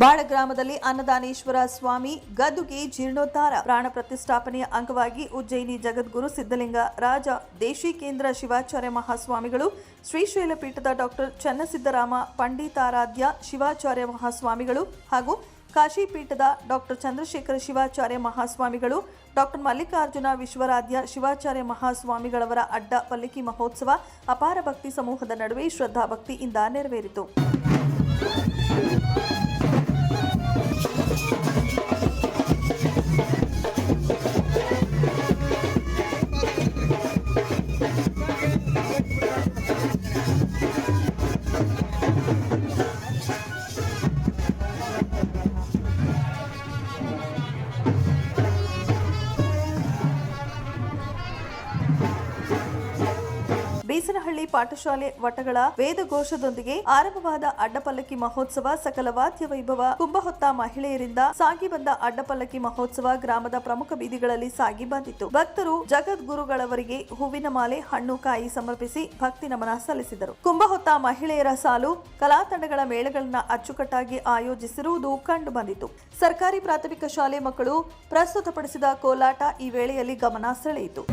ಬಾಳ ಗ್ರಾಮದಲ್ಲಿ ಅನ್ನದಾನೇಶ್ವರ ಸ್ವಾಮಿ ಗದ್ದುಗೆ ಜೀರ್ಣೋದ್ಧಾರ ಪ್ರಾಣ ಪ್ರತಿಷ್ಠಾಪನೆಯ ಅಂಗವಾಗಿ ಉಜ್ಜಯಿನಿ ಜಗದ್ಗುರು ಸಿದ್ಧಲಿಂಗ ರಾಜ ದೇಶಿಕೇಂದ್ರ ಶಿವಾಚಾರ್ಯ ಮಹಾಸ್ವಾಮಿಗಳು ಶ್ರೀಶೈಲ ಪೀಠದ ಡಾಕ್ಟರ್ ಚನ್ನಸಿದ್ದರಾಮ, ಪಂಡಿತಾರಾಧ್ಯ ಶಿವಾಚಾರ್ಯ ಮಹಾಸ್ವಾಮಿಗಳು ಹಾಗೂ ಕಾಶಿ ಪೀಠದ ಡಾಕ್ಟರ್ ಚಂದ್ರಶೇಖರ ಶಿವಾಚಾರ್ಯ ಮಹಾಸ್ವಾಮಿಗಳು, ಡಾಕ್ಟರ್ ಮಲ್ಲಿಕಾರ್ಜುನ ವಿಶ್ವರಾಧ್ಯ ಶಿವಾಚಾರ್ಯ ಮಹಾಸ್ವಾಮಿಗಳವರ ಅಡ್ಡ ಪಲ್ಲಿಕಿ ಮಹೋತ್ಸವ ಅಪಾರ ಭಕ್ತಿ ಸಮೂಹದ ನಡುವೆ ಶ್ರದ್ಧಾ ಭಕ್ತಿಯಿಂದ ನೆರವೇರಿತು. ಬೀಸನಹಳ್ಳಿ ಪಾಠಶಾಲೆ ವಟಗಳ ವೇದಘೋಷದೊಂದಿಗೆ ಆರಂಭವಾದ ಅಡ್ಡಪಲ್ಲಕ್ಕಿ ಮಹೋತ್ಸವ ಸಕಲ ವಾದ್ಯ ವೈಭವ ಕುಂಭಹೊತ್ತ ಮಹಿಳೆಯರಿಂದ ಸಾಗಿ ಬಂದ ಅಡ್ಡಪಲ್ಲಕ್ಕಿ ಮಹೋತ್ಸವ ಗ್ರಾಮದ ಪ್ರಮುಖ ಬೀದಿಗಳಲ್ಲಿ ಸಾಗಿ ಬಂದಿತ್ತು. ಭಕ್ತರು ಜಗದ್ಗುರುಗಳವರಿಗೆ ಹೂವಿನ ಮಾಲೆ, ಹಣ್ಣು, ಕಾಯಿ ಸಮರ್ಪಿಸಿ ಭಕ್ತಿ ನಮನ ಸಲ್ಲಿಸಿದರು. ಕುಂಭಹೊತ್ತ ಮಹಿಳೆಯರ ಸಾಲು ಕಲಾ ತಂಡಗಳ ಮೇಳಗಳನ್ನ ಅಚ್ಚುಕಟ್ಟಾಗಿ ಆಯೋಜಿಸಿರುವುದು ಕಂಡು ಬಂದಿತು ಸರ್ಕಾರಿ ಪ್ರಾಥಮಿಕ ಶಾಲೆ ಮಕ್ಕಳು ಪ್ರಸ್ತುತಪಡಿಸಿದ ಕೋಲಾಟ ಈ ವೇಳೆಯಲ್ಲಿ ಗಮನ ಸೆಳೆಯಿತು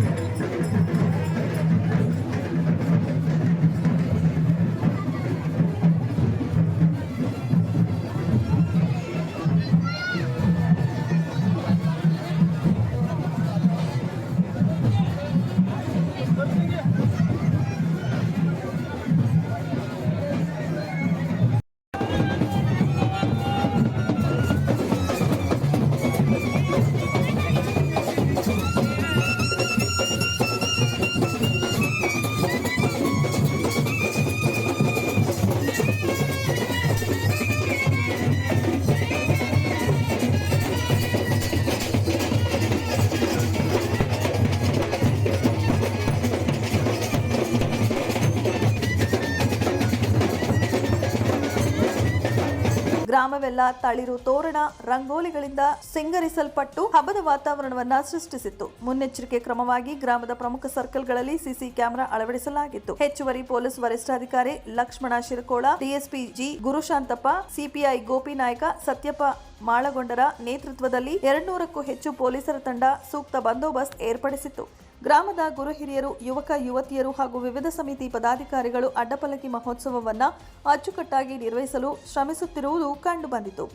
ಗ್ರಾಮವೆಲ್ಲ ತಳಿರು ತೋರಣ, ರಂಗೋಲಿಗಳಿಂದ ಸಿಂಗರಿಸಲ್ಪಟ್ಟು ಹಬ್ಬದ ವಾತಾವರಣವನ್ನ ಸೃಷ್ಟಿಸಿತ್ತು. ಮುನ್ನೆಚ್ಚರಿಕೆ ಕ್ರಮವಾಗಿ ಗ್ರಾಮದ ಪ್ರಮುಖ ಸರ್ಕಲ್ಗಳಲ್ಲಿ ಸಿಸಿ ಕ್ಯಾಮೆರಾ ಅಳವಡಿಸಲಾಗಿತ್ತು. ಹೆಚ್ಚುವರಿ ಪೊಲೀಸ್ ವರಿಷ್ಠಾಧಿಕಾರಿ Lakshmana Shirakola, DSP G Gurushantappa, CPI Gopinayaka, Satyappa Malagondara ನೇತೃತ್ವದಲ್ಲಿ ಎರಡ್ನೂರಕ್ಕೂ ಹೆಚ್ಚು ಪೊಲೀಸರ ತಂಡ ಸೂಕ್ತ ಬಂದೋಬಸ್ತ್ ಏರ್ಪಡಿಸಿತ್ತು. ಗ್ರಾಮದ ಗುರು ಹಿರಿಯರು, ಯುವಕ, ಯುವತಿಯರು ಹಾಗೂ ವಿವಿಧ ಸಮಿತಿ ಪದಾಧಿಕಾರಿಗಳು ಅಡ್ಡಪಲಕಿ ಮಹೋತ್ಸವವನ್ನು ಅಚ್ಚುಕಟ್ಟಾಗಿ ನಿರ್ವಹಿಸಲು ಶ್ರಮಿಸುತ್ತಿರುವುದು ಕಂಡುಬಂದಿತು.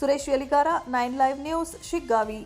Suresh Yaligara nine live news, Shiggavi.